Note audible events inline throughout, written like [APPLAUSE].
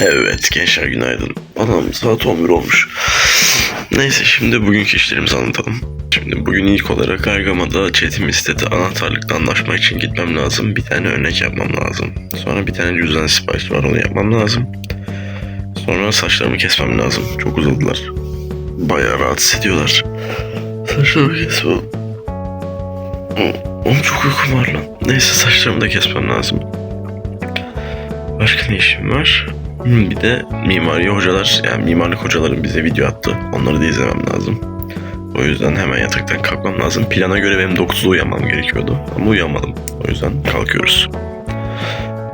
Evet gençler günaydın. Anam saat 11 olmuş. Neyse şimdi bugünkü işlerimizi anlatalım. Şimdi bugün ilk olarak Gargama'da Çetin Mistet'e anahtarlıkla anlaşmak için gitmem lazım. Bir tane örnek yapmam lazım. Sonra bir tane cüzdan sipariş var onu yapmam lazım. Sonra saçlarımı kesmem lazım. Çok uzadılar. Bayağı rahatsız ediyorlar. Saçlarımı kesmem. Oğlum çok uykum var lan. Neyse saçlarımı da kesmem lazım. Başka ne işim var? Hmm, Bir de mimari hocalar, yani mimarlık hocaların bize video attı. Onları da izlemem lazım. O yüzden hemen yataktan kalkmam lazım. Plana göre benim 9'da uyanmam gerekiyordu. Ama uyanmadım. O yüzden kalkıyoruz.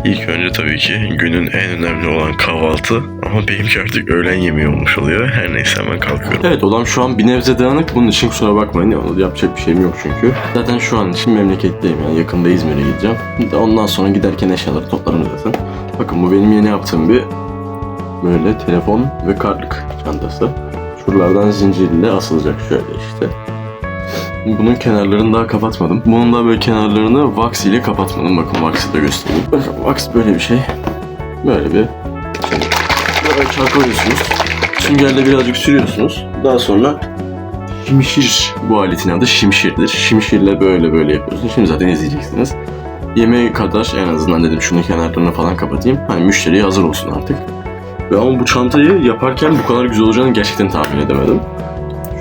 İlk önce tabii ki günün en önemli olan kahvaltı. Ama benimki artık öğlen yemeği olmuş oluyor. Her neyse hemen kalkıyorum. Evet odam şu an bir nebze dağınık. Bunun için kusura bakmayın. Yapacak bir şeyim yok çünkü. Zaten şu an için memleketteyim yani. Yakında İzmir'e gideceğim. Ondan sonra giderken eşyaları toplarım zaten. Bakın bu benim yeni yaptığım bir böyle telefon ve kartlık çantası. Şuralardan zincirle asılacak şöyle işte. Bunun kenarlarını daha kapatmadım. Bunun da böyle kenarlarını wax ile kapatmadım. Bakın wax'ı da göstereyim. Bakın wax böyle bir şey. Böyle bir. Böyle çarpıyorsunuz. Süngerle birazcık sürüyorsunuz. Daha sonra şimşir bu aletin adı şimşirdir. Şimşirle böyle böyle yapıyorsunuz. Şimdi zaten izleyeceksiniz. Yemeğe kadar en azından dedim şunu kenarlarını falan kapatayım. Hani müşteriye hazır olsun artık. Ve ama bu çantayı yaparken bu kadar güzel olacağını gerçekten tahmin edemedim.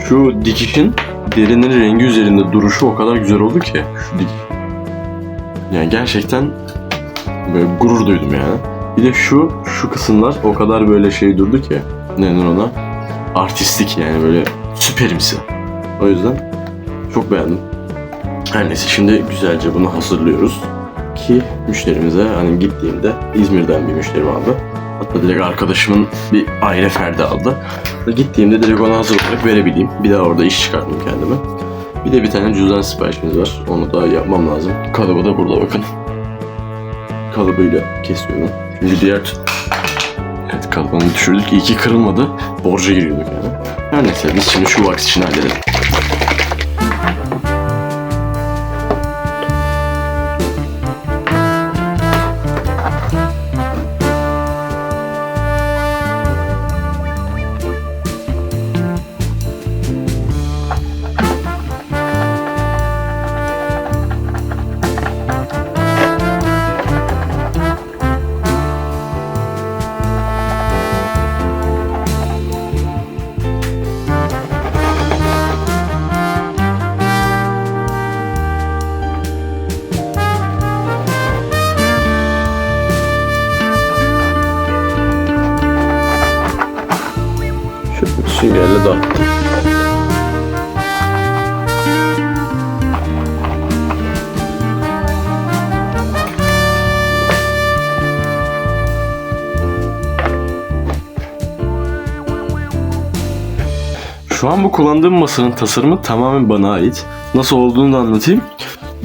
Şu dikişin derinin rengi üzerinde duruşu o kadar güzel oldu ki. Şu dikiş. Yani gerçekten böyle gurur duydum yani. Bir de şu şu kısımlar o kadar böyle şey durdu ki ne denir ona artistik yani böyle süperimsi. O yüzden çok beğendim. Her neyse şimdi güzelce bunu hazırlıyoruz ki müşterimize hani gittiğimde İzmir'den bir müşteri aldı. Hatta direkt arkadaşımın bir aile ferdi aldı. Gittiğimde direkt ona hazır olarak verebileyim. Bir daha orada iş çıkartmayayım kendime. Bir de bir tane cüzdan siparişimiz var. Onu da yapmam lazım. Kalıbı da burada bakın. Kalıbıyla kesiyorum. Çünkü diğer Evet kalıbını düşürdük. İyi ki kırılmadı. Borca giriyorduk yani. Her neyse biz şimdi şu wax için halledelim. Şu an bu kullandığım masanın tasarımı tamamen bana ait. Nasıl olduğunu da anlatayım.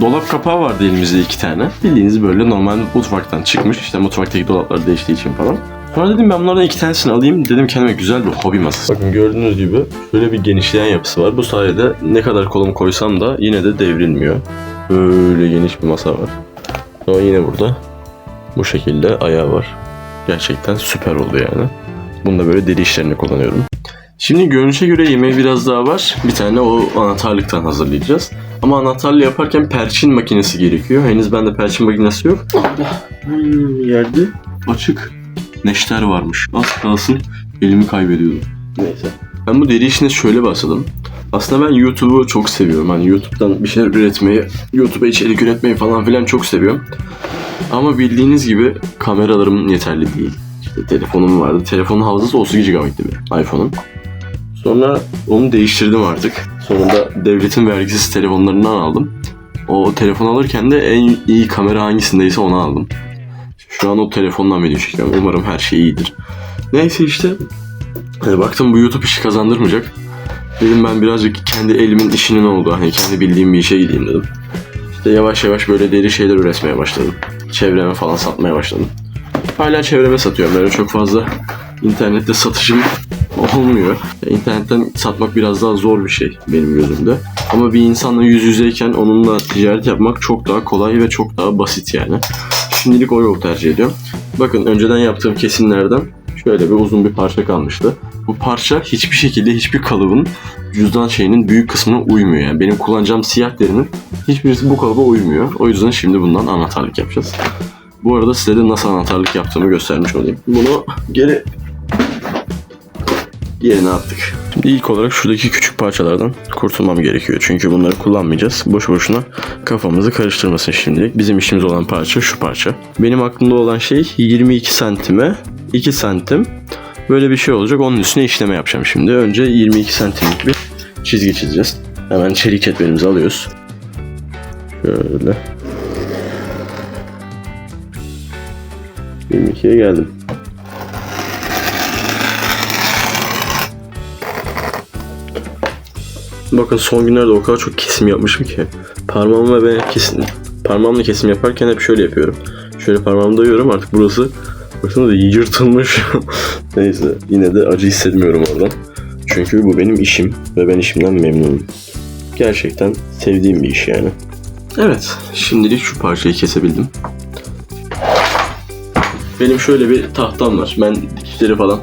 Dolap kapağı vardı elimizde iki tane. Bildiğiniz böyle normal mutfaktan çıkmış. İşte mutfaktaki dolaplar değiştiği için falan. Sonra dedim ben bunlardan iki tanesini alayım. Dedim kendime güzel bir hobi masası. Bakın gördüğünüz gibi şöyle bir genişleyen yapısı var. Bu sayede ne kadar kolumu koysam da yine de devrilmiyor. Böyle geniş bir masa var. Sonra yine burada bu şekilde ayağı var. Gerçekten süper oldu yani. Bunu da böyle deri işlerine kullanıyorum. Şimdi görünüşe göre yemeği biraz daha var. Bir tane o anahtarlıktan hazırlayacağız. Ama anahtarlı yaparken perçin makinesi gerekiyor. Henüz bende perçin makinesi yok. Hmm, yerde açık neşter varmış. Az kalsın elimi kaybediyordum. Neyse. Ben bu deri işine şöyle başladım. Aslında ben YouTube'u çok seviyorum. Hani YouTube'dan bir şeyler üretmeyi, YouTube'a içerik üretmeyi falan filan çok seviyorum. Ama bildiğiniz gibi kameralarım yeterli değil. İşte telefonum vardı. Telefonun hafızası 30 GB'di benim iPhone'un. Sonra onu değiştirdim artık. Sonunda devletin vergisiz telefonlarından aldım. O telefon alırken de en iyi kamera hangisindeyse onu aldım. Şu an o telefondan video çekiyorum. Umarım her şey iyidir. Neyse işte. Hani baktım bu YouTube işi kazandırmayacak. Dedim ben birazcık kendi elimin işinin olduğu, hani kendi bildiğim bir işe gideyim dedim. İşte yavaş yavaş böyle deri şeyler üretmeye başladım. Çevreme falan satmaya başladım. Hala çevreme satıyorum. Böyle çok fazla internette satışım olmuyor. İnternetten satmak biraz daha zor bir şey benim gözümde. Ama bir insanla yüz yüzeyken onunla ticaret yapmak çok daha kolay ve çok daha basit yani. Şimdilik o yolu tercih ediyorum. Bakın önceden yaptığım kesimlerden Şöyle bir uzun bir parça kalmıştı. Bu parça hiçbir şekilde hiçbir kalıbın cüzdan şeyinin büyük kısmına uymuyor. Yani benim kullanacağım siyah derinin hiçbirisi bu kalıba uymuyor. O yüzden şimdi bundan anahtarlık yapacağız. Bu arada size de nasıl anahtarlık yaptığımı göstermiş olayım. Bunu geri yerine attık. Şimdi ilk olarak şuradaki küçük parçalardan kurtulmam gerekiyor. Çünkü bunları kullanmayacağız. Boş boşuna kafamızı karıştırmasın şimdilik. Bizim işimiz olan parça şu parça. Benim aklımda olan şey 22 santime 2 santim böyle bir şey olacak. Onun üstüne işleme yapacağım şimdi. Önce 22 santimlik bir çizgi çizeceğiz. Hemen çelik cetvelimizi alıyoruz. Şöyle. 22'ye geldim. Bakın son günlerde o kadar çok kesim yapmışım ki. Parmağımla ben kesim, parmağımla kesim yaparken hep şöyle yapıyorum. Şöyle parmağımı dayıyorum artık burası baksanıza yırtılmış. [LAUGHS] Neyse yine de acı hissetmiyorum oradan. Çünkü bu benim işim ve ben işimden memnunum. Gerçekten sevdiğim bir iş yani. Evet, şimdilik şu parçayı kesebildim. Benim şöyle bir tahtam var. Ben dikişleri falan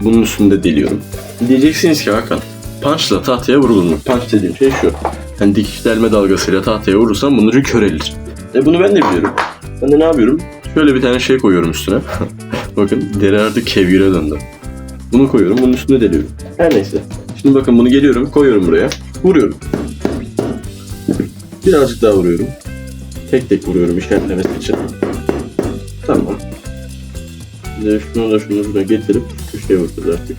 bunun üstünde deliyorum. Diyeceksiniz ki Hakan, punchla tahtaya vurulur? Punch dediğim şey şu. Yani dikiş delme dalgasıyla tahtaya vurursan bunun ucu körelir. E bunu ben de biliyorum. Ben de ne yapıyorum? Şöyle bir tane şey koyuyorum üstüne. [LAUGHS] bakın deri artık kevgire döndü. Bunu koyuyorum, bunun üstüne deliyorum. Her neyse. Şimdi bakın bunu geliyorum, koyuyorum buraya. Vuruyorum. Birazcık daha vuruyorum. Tek tek vuruyorum işaretlemesi için. Tamam. De şunu da şunu da getirip köşeye vuracağız artık.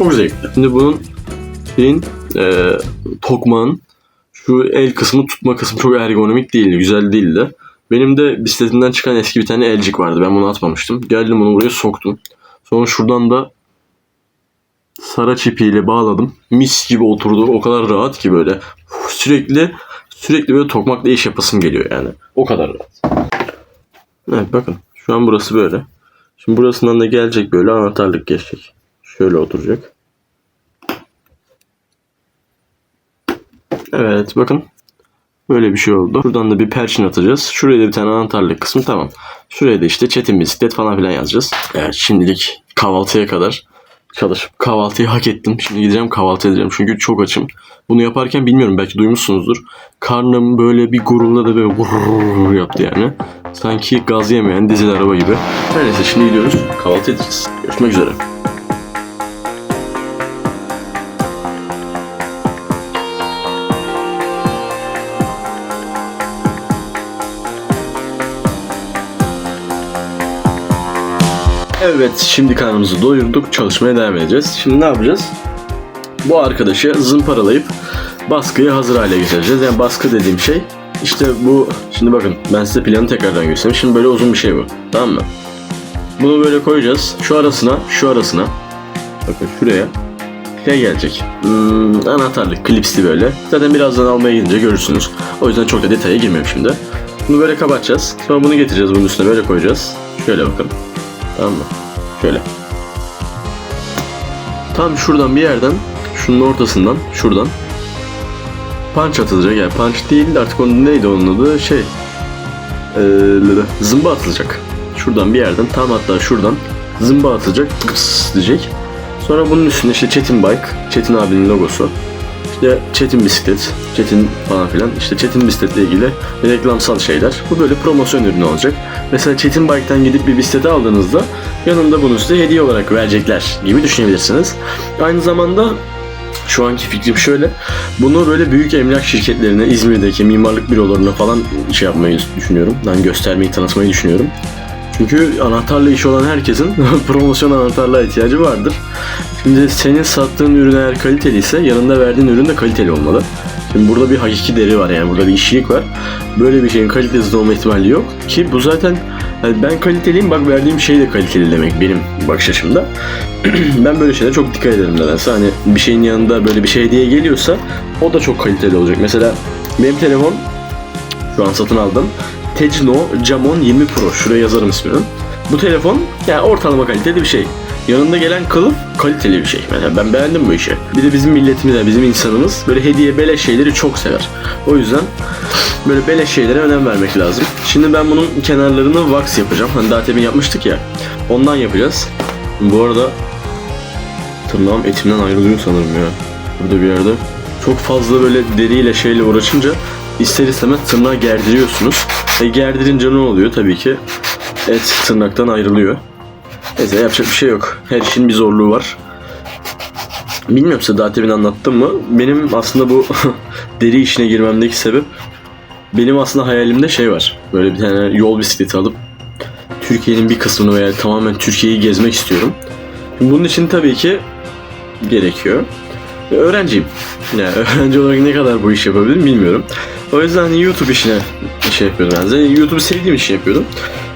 Çok zevkli. Şimdi bunun şeyin e, tokmağın şu el kısmı tutma kısmı çok ergonomik değildi, güzel değildi. Benim de bisikletinden çıkan eski bir tane elcik vardı. Ben bunu atmamıştım. Geldim bunu buraya soktum. Sonra şuradan da Saraç ipiyle bağladım. Mis gibi oturdu. O kadar rahat ki böyle. Sürekli sürekli böyle tokmakla iş yapasım geliyor yani. O kadar rahat. Evet bakın. Şu an burası böyle. Şimdi burasından da gelecek böyle anahtarlık geçecek. Şöyle oturacak. Evet bakın. Böyle bir şey oldu. Şuradan da bir perçin atacağız. Şuraya da bir tane anahtarlık kısmı tamam. Şuraya da işte çetin bisiklet falan filan yazacağız. Evet şimdilik kahvaltıya kadar çalışıp kahvaltıyı hak ettim. Şimdi gideceğim kahvaltı edeceğim çünkü çok açım. Bunu yaparken bilmiyorum belki duymuşsunuzdur. Karnım böyle bir gururla da böyle gurur yaptı yani. Sanki gaz yemeyen dizili araba gibi. Her neyse şimdi gidiyoruz. Kahvaltı edeceğiz. Görüşmek üzere. Evet, şimdi karnımızı doyurduk. Çalışmaya devam edeceğiz. Şimdi ne yapacağız? Bu arkadaşı zımparalayıp baskıyı hazır hale getireceğiz. Yani baskı dediğim şey işte bu. Şimdi bakın ben size planı tekrardan göstereyim. Şimdi böyle uzun bir şey bu. Tamam mı? Bunu böyle koyacağız. Şu arasına, şu arasına. Bakın şuraya. Şey gelecek. Hmm, anahtarlık, klipsli böyle. Zaten birazdan almaya gidince görürsünüz. O yüzden çok da detaya girmiyorum şimdi. Bunu böyle kapatacağız. Sonra bunu getireceğiz. Bunun üstüne böyle koyacağız. Şöyle bakın. Tamam mı? Şöyle. Tam şuradan bir yerden, şunun ortasından, şuradan punch atılacak. Yani punch değil de artık onun neydi onun adı? Şey, ee, zımba atılacak. Şuradan bir yerden, tam hatta şuradan zımba atılacak. Kıps diyecek. Sonra bunun üstüne işte Çetin Bike, Çetin abinin logosu. İşte Çetin bisiklet, Çetin falan filan. İşte Çetin bisikletle ilgili reklamsal şeyler. Bu böyle promosyon ürünü olacak. Mesela Çetin Bike'tan gidip bir bisikleti aldığınızda yanında bunu size hediye olarak verecekler gibi düşünebilirsiniz. Aynı zamanda şu anki fikrim şöyle. Bunu böyle büyük emlak şirketlerine, İzmir'deki mimarlık bürolarına falan şey yapmayı düşünüyorum. Ben göstermeyi, tanıtmayı düşünüyorum. Çünkü anahtarla işi olan herkesin [LAUGHS] promosyon anahtarlığa ihtiyacı vardır. Şimdi senin sattığın ürün eğer kaliteliyse yanında verdiğin ürün de kaliteli olmalı. Şimdi burada bir hakiki deri var yani burada bir işçilik var. Böyle bir şeyin kalitesiz olma ihtimali yok. Ki bu zaten yani ben kaliteliyim bak verdiğim şey de kaliteli demek benim bakış açımda. [CLEARS THROAT] ben böyle şeylere çok dikkat ederim nedense. Hani bir şeyin yanında böyle bir şey hediye geliyorsa o da çok kaliteli olacak. Mesela benim telefon şu an satın aldım. Tecno Camon 20 Pro. Şuraya yazarım ismini. Bu telefon yani ortalama kaliteli bir şey. Yanında gelen kılıf kaliteli bir şey. Yani ben beğendim bu işi. Bir de bizim milletimiz, bizim insanımız böyle hediye beleş şeyleri çok sever. O yüzden böyle beleş şeylere önem vermek lazım. Şimdi ben bunun kenarlarını wax yapacağım. Hani daha temin yapmıştık ya. Ondan yapacağız. Bu arada tırnağım etimden ayrılıyor sanırım ya. Burada bir yerde. Çok fazla böyle deriyle şeyle uğraşınca ister istemez tırnağı gerdiriyorsunuz. E gerdirince ne oluyor tabii ki? Et tırnaktan ayrılıyor. Neyse yapacak bir şey yok. Her işin bir zorluğu var. Bilmiyorum size daha temin anlattım mı? Benim aslında bu [LAUGHS] deri işine girmemdeki sebep benim aslında hayalimde şey var. Böyle bir tane yol bisikleti alıp Türkiye'nin bir kısmını veya tamamen Türkiye'yi gezmek istiyorum. Bunun için tabii ki gerekiyor. Öğrenciyim. Yani [LAUGHS] öğrenci olarak ne kadar bu iş yapabilirim bilmiyorum. O yüzden YouTube işine şey yapıyordum. Yani zaten YouTube'u sevdiğim için yapıyordum.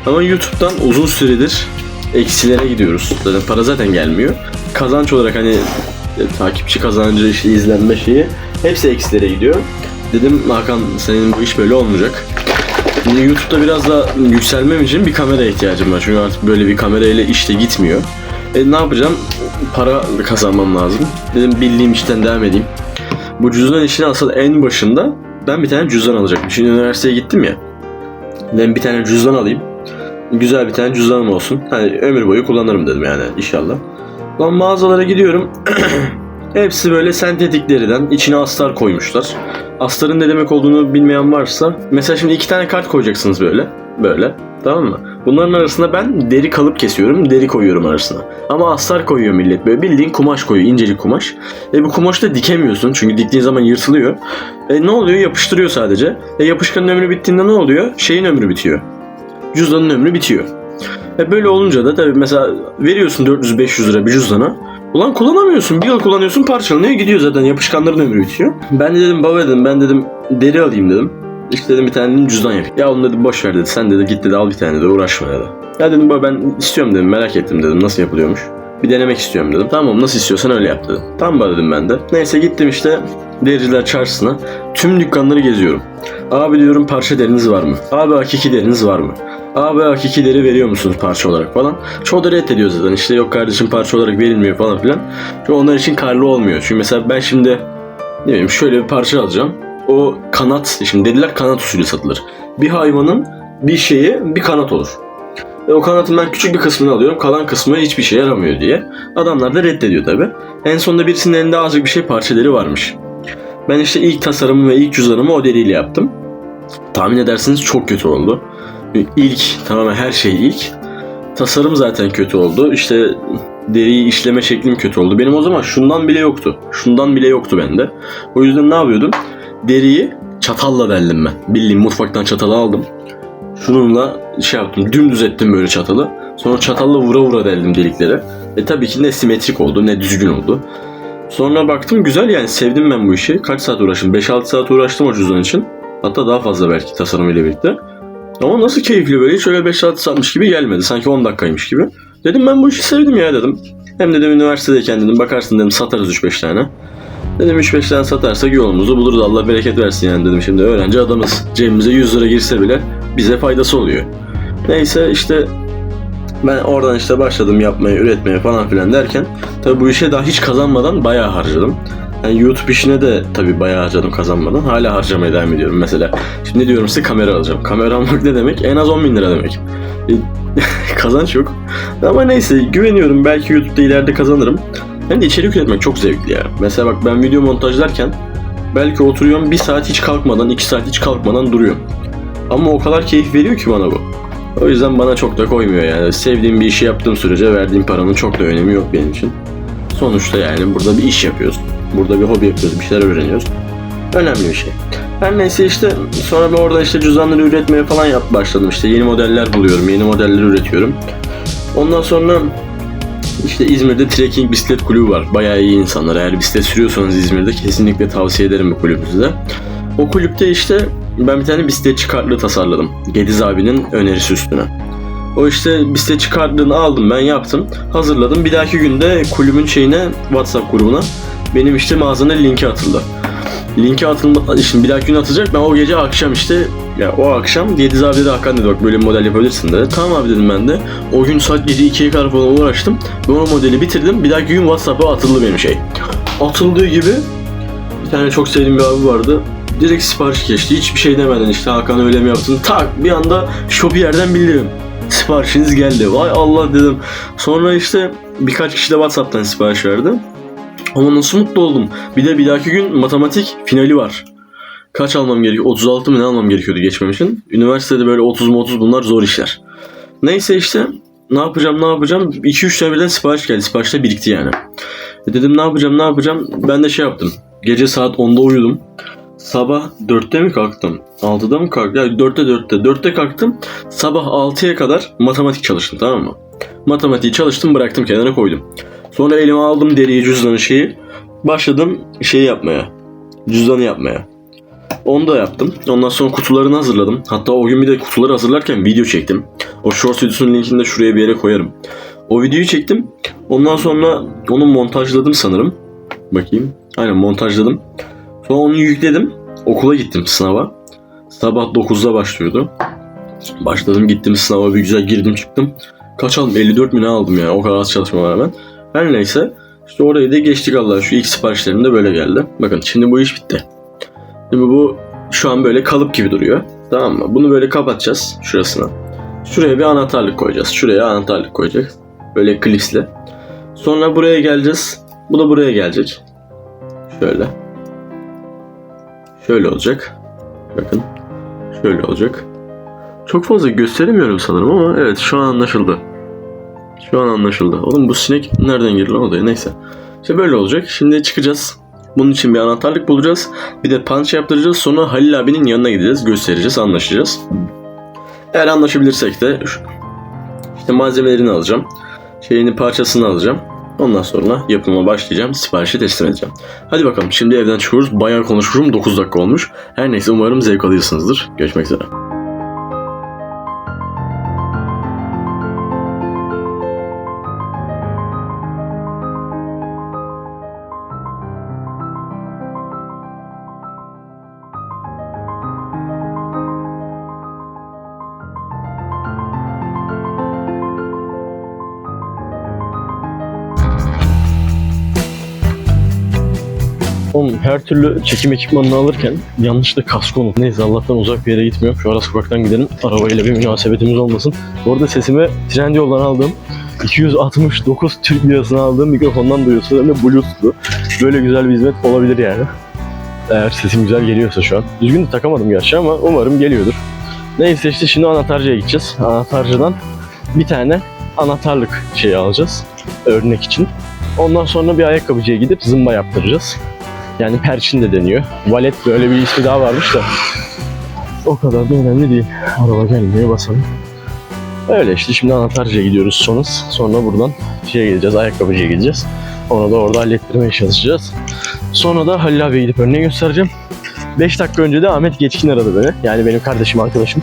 Ama YouTube'dan uzun süredir eksilere gidiyoruz. Zaten para zaten gelmiyor. Kazanç olarak hani e, takipçi kazancı, işte izlenme şeyi hepsi eksilere gidiyor. Dedim Hakan senin bu iş böyle olmayacak. YouTube'da biraz da yükselmem için bir kamera ihtiyacım var. Çünkü artık böyle bir kamerayla işte gitmiyor. E ne yapacağım? Para kazanmam lazım. Dedim bildiğim işten devam edeyim. Bu cüzdan işine asıl en başında ben bir tane cüzdan alacaktım. Şimdi üniversiteye gittim ya. Dedim bir tane cüzdan alayım. Güzel bir tane cüzdanım olsun. Hani ömür boyu kullanırım dedim yani inşallah. Lan mağazalara gidiyorum. [CLEARS THROAT] Hepsi böyle sentetik deriden içine astar koymuşlar. Astarın ne demek olduğunu bilmeyen varsa mesela şimdi iki tane kart koyacaksınız böyle. Böyle. Tamam mı? Bunların arasına ben deri kalıp kesiyorum, deri koyuyorum arasına. Ama astar koyuyor millet böyle bildiğin kumaş koyuyor, incecik kumaş. E bu kumaşı da dikemiyorsun çünkü diktiğin zaman yırtılıyor. E ne oluyor? Yapıştırıyor sadece. E yapışkanın ömrü bittiğinde ne oluyor? Şeyin ömrü bitiyor. Cüzdanın ömrü bitiyor. E böyle olunca da tabii mesela veriyorsun 400-500 lira bir cüzdana. Ulan kullanamıyorsun. Bir yıl kullanıyorsun parçalanıyor gidiyor zaten yapışkanların ömrü bitiyor. Ben de dedim baba dedim ben dedim deri alayım dedim. İşte dedim bir tane dedim, cüzdan yapayım. Ya onu dedi boş ver dedi. Sen dedi git dedi al bir tane dedi uğraşma dedi. Ya dedim baba ben istiyorum dedim merak ettim dedim nasıl yapılıyormuş. Bir denemek istiyorum dedim. Tamam nasıl istiyorsan öyle yap dedim. Tamam baba dedim ben de. Neyse gittim işte dericiler çarşısına. Tüm dükkanları geziyorum. Abi diyorum parça deriniz var mı? Abi hakiki deriniz var mı? Abi hakiki deri veriyor musunuz parça olarak falan. Çoğu da reddediyor zaten. İşte yok kardeşim parça olarak verilmiyor falan filan. Çünkü onlar için karlı olmuyor. Çünkü mesela ben şimdi ne bileyim şöyle bir parça alacağım. O kanat, şimdi dediler kanat usulü satılır. Bir hayvanın bir şeyi bir kanat olur. Ve o kanatın ben küçük bir kısmını alıyorum. Kalan kısmı hiçbir şeye yaramıyor diye. Adamlar da reddediyor tabi. En sonunda birisinin elinde azıcık bir şey parçaları varmış. Ben işte ilk tasarımımı ve ilk cüzdanımı o deriyle yaptım. Tahmin edersiniz çok kötü oldu. İlk tamamen her şey ilk. Tasarım zaten kötü oldu. İşte deriyi işleme şeklim kötü oldu. Benim o zaman şundan bile yoktu. Şundan bile yoktu bende. O yüzden ne yapıyordum? Deriyi çatalla deldim ben. Bildiğim mutfaktan çatalı aldım. Şununla şey yaptım. Dümdüz ettim böyle çatalı. Sonra çatalla vura vura deldim delikleri. E tabii ki ne simetrik oldu ne düzgün oldu. Sonra baktım güzel yani sevdim ben bu işi. Kaç saat uğraştım? 5-6 saat uğraştım o cüzdan için. Hatta daha fazla belki tasarımıyla birlikte. Ama nasıl keyifli böyle hiç öyle 5-6 saatmiş gibi gelmedi. Sanki 10 dakikaymış gibi. Dedim ben bu işi sevdim ya dedim. Hem dedim üniversitedeyken dedim bakarsın dedim satarız 3-5 tane. Dedim 3-5 tane satarsak yolumuzu buluruz Allah bereket versin yani dedim şimdi öğrenci adamız. Cebimize 100 lira girse bile bize faydası oluyor. Neyse işte ben oradan işte başladım yapmaya, üretmeye falan filan derken tabii bu işe daha hiç kazanmadan bayağı harcadım. Yani YouTube işine de tabii bayağı harcadım kazanmadan. Hala harcamaya devam ediyorum. Mesela şimdi diyorum size kamera alacağım. Kamera almak ne demek? En az 10 bin lira demek. E, [LAUGHS] kazanç yok. Ama neyse güveniyorum. Belki YouTube'da ileride kazanırım. Hem de içerik üretmek çok zevkli ya. Mesela bak ben video montajlarken belki oturuyorum bir saat hiç kalkmadan, iki saat hiç kalkmadan duruyorum. Ama o kadar keyif veriyor ki bana bu. O yüzden bana çok da koymuyor yani. Sevdiğim bir işi yaptığım sürece verdiğim paranın çok da önemi yok benim için. Sonuçta yani burada bir iş yapıyoruz. Burada bir hobi yapıyoruz, bir şeyler öğreniyoruz. Önemli bir şey. Her neyse işte sonra ben orada işte cüzdanları üretmeye falan yap başladım. İşte yeni modeller buluyorum, yeni modeller üretiyorum. Ondan sonra işte İzmir'de Trekking Bisiklet Kulübü var. Bayağı iyi insanlar. Eğer bisiklet sürüyorsanız İzmir'de kesinlikle tavsiye ederim bu kulübü size. O kulüpte işte ben bir tane bisikletçi kartlığı tasarladım. Gediz abinin önerisi üstüne. O işte bisikletçi kartlığını aldım ben yaptım. Hazırladım. Bir dahaki günde kulübün şeyine WhatsApp grubuna benim işte mağazanın linki atıldı. Linki atılma, şimdi bir dahaki gün atacak. Ben o gece akşam işte Ya o akşam Yediz abi dedi Hakan dedi bak böyle bir model yapabilirsin dedi. Tamam abi dedim ben de. O gün saat gece 2'ye kadar falan uğraştım. Ben o modeli bitirdim. Bir dahaki gün Whatsapp'a atıldı benim şey. Atıldığı gibi bir tane çok sevdiğim bir abi vardı. Direkt sipariş geçti. Hiçbir şey demeden işte Hakan öyle mi yaptın? Tak bir anda şopu yerden bildirim. Siparişiniz geldi. Vay Allah dedim. Sonra işte birkaç kişi de Whatsapp'tan sipariş verdi. Ama nasıl mutlu oldum. Bir de bir dahaki gün matematik finali var. Kaç almam gerekiyor? 36 mı ne almam gerekiyordu geçmem için? Üniversitede böyle 30 mu 30 bunlar zor işler. Neyse işte ne yapacağım ne yapacağım? 2-3 tane birden sipariş geldi. Siparişler birikti yani. E dedim ne yapacağım ne yapacağım? Ben de şey yaptım. Gece saat 10'da uyudum. Sabah 4'te mi kalktım? 6'da mı kalktım? Yani 4'te 4'te. 4'te kalktım. Sabah 6'ya kadar matematik çalıştım tamam mı? Matematiği çalıştım bıraktım kenara koydum. Sonra elime aldım deriyi cüzdanı şeyi. Başladım şey yapmaya. Cüzdanı yapmaya. Onu da yaptım. Ondan sonra kutularını hazırladım. Hatta o gün bir de kutuları hazırlarken video çektim. O short videosunun linkini de şuraya bir yere koyarım. O videoyu çektim. Ondan sonra onu montajladım sanırım. Bakayım. Aynen montajladım. Sonra onu yükledim. Okula gittim sınava. Sabah 9'da başlıyordu. Başladım gittim sınava bir güzel girdim çıktım. Kaç aldım? 54 mi aldım yani o kadar az çalışmama rağmen. Her neyse. İşte orayı da geçtik Allah. Şu ilk siparişlerim de böyle geldi. Bakın şimdi bu iş bitti. Şimdi bu şu an böyle kalıp gibi duruyor. Tamam mı? Bunu böyle kapatacağız şurasına. Şuraya bir anahtarlık koyacağız. Şuraya anahtarlık koyacağız. Böyle klipsle. Sonra buraya geleceğiz. Bu da buraya gelecek. Şöyle. Şöyle olacak. Bakın. Şöyle olacak. Çok fazla gösteremiyorum sanırım ama evet şu an anlaşıldı. Şu an anlaşıldı. Oğlum bu sinek nereden girdi lan odaya? Neyse. İşte böyle olacak. Şimdi çıkacağız. Bunun için bir anahtarlık bulacağız. Bir de punch yaptıracağız. Sonra Halil abinin yanına gideceğiz. Göstereceğiz. Anlaşacağız. Eğer anlaşabilirsek de işte malzemelerini alacağım. Şeyini parçasını alacağım. Ondan sonra yapıma başlayacağım. Siparişi teslim edeceğim. Hadi bakalım. Şimdi evden çıkıyoruz. Bayağı konuşmuşum. 9 dakika olmuş. Her neyse umarım zevk alıyorsunuzdur. Görüşmek üzere. Oğlum her türlü çekim ekipmanını alırken yanlışlıkla kask unut. Neyse Allah'tan uzak bir yere gitmiyorum. Şu ara sokaktan gidelim. Arabayla bir münasebetimiz olmasın. Bu arada sesimi Trendyol'dan aldığım 269 Türk lirasına aldığım mikrofondan duyuyorsunuz. Hem de Bluetooth'lu. Böyle güzel bir hizmet olabilir yani. Eğer sesim güzel geliyorsa şu an. Düzgün de takamadım gerçi ama umarım geliyordur. Neyse işte şimdi anahtarcıya gideceğiz. Anahtarcıdan bir tane anahtarlık şeyi alacağız. Örnek için. Ondan sonra bir ayakkabıcıya gidip zımba yaptıracağız. Yani perçin de deniyor. Valet böyle bir ismi daha varmış da. O kadar da önemli değil. Araba gelmeye basalım. Öyle işte şimdi anahtarcıya gidiyoruz sonuz. Sonra buradan şeye gideceğiz, ayakkabıcıya gideceğiz. Onu da orada hallettirmeye çalışacağız. Sonra da Halil abiye gidip örneği göstereceğim. 5 dakika önce de Ahmet Geçkin aradı beni. Yani benim kardeşim, arkadaşım.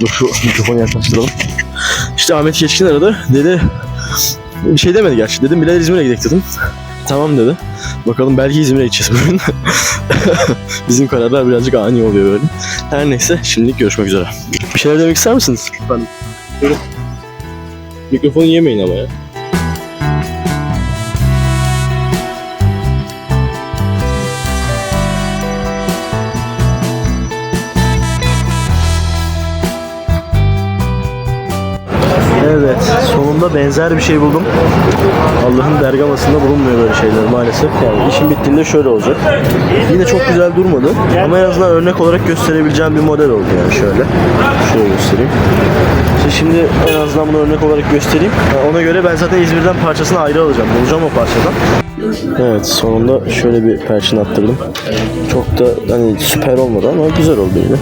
Dur şu mikrofonu yaklaştıralım. İşte Ahmet Geçkin aradı. Dedi bir şey demedi gerçi. Dedim Bilal İzmir'e gidelim dedim. Tamam dedi. Bakalım belki İzmir'e gideceğiz bugün. [LAUGHS] Bizim kararlar birazcık ani oluyor böyle. Her neyse şimdilik görüşmek üzere. Bir şeyler demek ister misiniz? Ben. Mikrofonu yemeyin ama ya. Sonunda benzer bir şey buldum. Allah'ın dergamasında bulunmuyor böyle şeyler maalesef. Yani işin bittiğinde şöyle olacak. Yine çok güzel durmadı ama en azından örnek olarak gösterebileceğim bir model oldu yani şöyle. Şöyle göstereyim. İşte şimdi en azından bunu örnek olarak göstereyim. Ona göre ben zaten İzmir'den parçasını ayrı alacağım. Bulacağım o parçadan. Evet sonunda şöyle bir perçin attırdım. Çok da hani süper olmadı ama güzel oldu yine.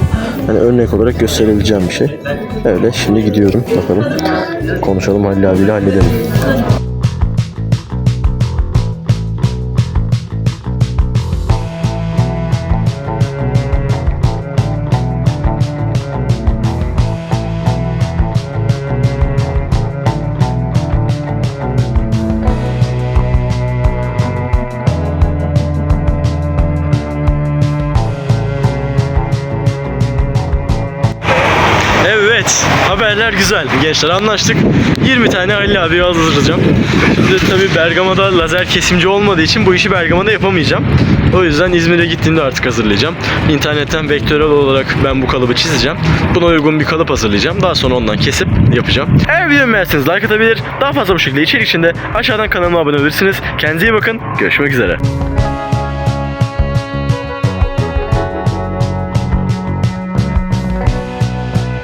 Hani örnek olarak gösterebileceğim bir şey. Öyle şimdi gidiyorum bakalım. Konuşalım Halil abiyle halledelim. Hayaller güzel. Gençler anlaştık. 20 tane Halil abi hazırlayacağım. Şimdi tabii Bergama'da lazer kesimci olmadığı için bu işi Bergama'da yapamayacağım. O yüzden İzmir'e gittiğimde artık hazırlayacağım. İnternetten vektörel olarak ben bu kalıbı çizeceğim. Buna uygun bir kalıp hazırlayacağım. Daha sonra ondan kesip yapacağım. Eğer videomu beğendiyseniz like atabilir. Daha fazla bu şekilde içerik için de aşağıdan kanalıma abone olabilirsiniz. Kendinize iyi bakın. Görüşmek üzere.